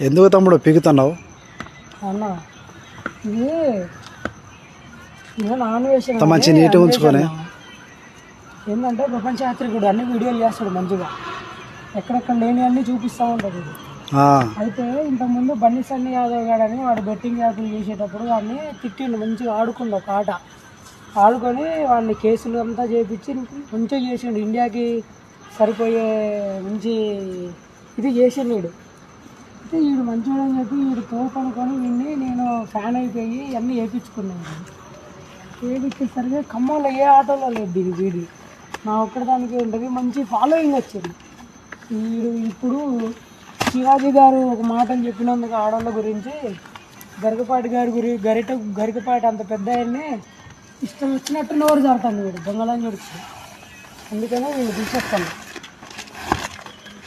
ఎందుకు తమ్ముడు పీకుతున్నావు? అన్న ఇది మంచి నీట్గా ఉంచుకొని. ఏంటంటే ప్రపంచ యాత్రికుడు అన్ని వీడియోలు చేస్తాడు మంచిగా. ఎక్కడెక్కడ లేని అన్ని చూపిస్తూ ఉంటాడు ఆ, అయితే ఇంతకుముందు బండి సన్ని యాదవ్ గారు అని వాడు బెట్టింగ్ యాప్లు చేసేటప్పుడు వాడిని తిట్టిండు మంచిగా ఆడుకుండు ఒక ఆట. ఆడుకొని వాడిని కేసులు అంతా చేపించి మంచిగా చేసిండు. ఇండియాకి సరిపోయే మంచి ఇది చేసిండు వీడు అయితే వీడు మంచివాడు అని చెప్పి వీడు తోపనుకొని విని నేను ఫ్యాన్ అయిపోయి అన్నీ వేయించుకున్నాను వేయించేసరికి ఖమ్మంలో ఏ ఆటోలో లేదు దీని వీడి. నా ఒక్కదానికి ఉంటుంది మంచి ఫాలోయింగ్ వచ్చింది. వీడు ఇప్పుడు శివాజీ గారు ఒక మాటను చెప్పినందుకు ఆడవాళ్ళ గురించి గరికపాటి గారి గురి గరిట గరికపాటి అంత పెద్ద ఆయన్ని ఇష్టం వచ్చినట్టు నోరు జారుతాను వీడు దొంగలని చూడుచు అందుకనే వీళ్ళు తీసేస్తాను.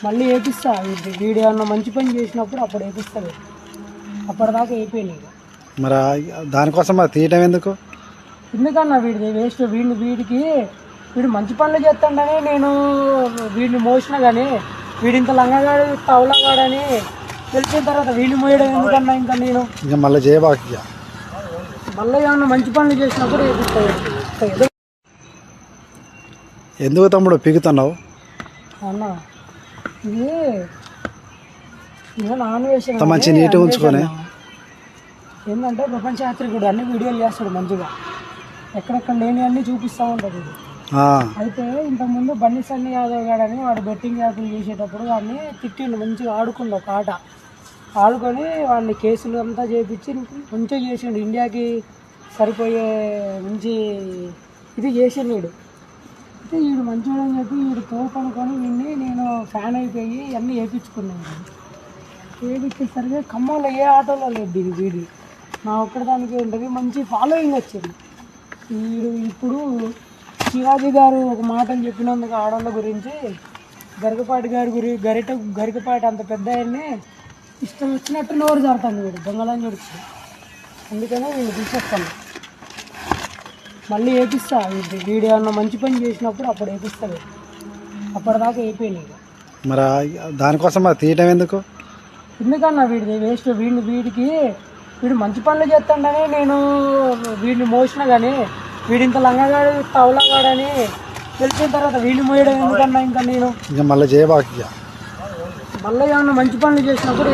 మళ్ళీ వేపిస్తా వీడు వీడు ఏమన్నా మంచి పని చేసినప్పుడు అప్పుడు వేపిస్తాడు అప్పటిదాకా వేపేయలేదు మరి దానికోసం మరి తీయటం ఎందుకు? ఎందుకన్నా వీడిది వేస్ట్? వీడిని వీడికి వీడు మంచి పనులు చేస్తాడని నేను వీడిని మోసిన కానీ వీడింత లంగగాడు తవలగాడని తెలిసిన తర్వాత వీడిని మోయడం ఎందుకన్నా ఇంకా నేను? ఇంకా మళ్ళీ చేయబాక. మళ్ళీ ఏమన్నా మంచి పనులు చేసినప్పుడు వేపిస్తాయి ఏదో ఎందుకు తమ్ముడు పీకుతున్నావు అన్న ఇది ఇది నాన్ వేషన్ అంత మంచి నీట్గా ఉంచుకొని. ఏంటంటే ప్రపంచ యాత్రికుడు అన్ని వీడియోలు చేస్తాడు మంచిగా. ఎక్కడెక్కడ లేని అన్ని చూపిస్తూ ఉంటాడు ఇది అయితే ఇంతకుముందు బండి సన్ని యాదవ్ గారు అని వాడు బెట్టింగ్ యాప్లు చేసేటప్పుడు వాడిని తిట్టిండు మంచిగా ఆడుకుండు ఒక ఆట. ఆడుకొని వాడిని కేసులు అంతా చేపించి మంచిగా చేసిండు. ఇండియాకి సరిపోయే మంచి ఇది చేసిండు వీడు. అయితే వీడు మంచివాడు అని చెప్పి వీడు తోపనుకొని వీడిని నేను ఫ్యాన్ అయిపోయి అన్నీ వేయించుకున్నాను వేయించేసరికి ఖమ్మంలో ఏ ఆటోలో లేదు దీని వీడి. నా ఒక్కదానికి ఉంటుంది మంచి ఫాలోయింగ్ వచ్చింది. వీడు ఇప్పుడు శివాజీ గారు ఒక మాటను చెప్పినందుకు ఆడవాళ్ళ గురించి గరికపాటి గారి గురి గరిట గరికపాటి అంత పెద్ద ఆయన్ని ఇష్టం వచ్చినట్టు నోరు జారుతాను వీడు దొంగలని చూడుచు అందుకనే వీళ్ళు తీసేస్తాను. మళ్ళీ వేపిస్తా వీడు వీడు ఏమన్నా మంచి పని చేసినప్పుడు అప్పుడు వేపిస్తాడు అప్పటిదాకా వేపేయలేదు మరి దానికోసం మరి తీయటం ఎందుకు? ఎందుకన్నా వీడిది? వేస్ట్ వీడిని వీడికి వీడు మంచి పనులు చేస్తాడని నేను వీడిని మోసిన కానీ వీడింత లంగగాడు తవలగాడని తెలిసిన తర్వాత వీడిని మోయడం ఎందుకన్నా ఇంకా నేను? ఇంకా మళ్ళీ చేయబాక. మళ్ళీ ఏమన్నా మంచి పనులు చేసినప్పుడు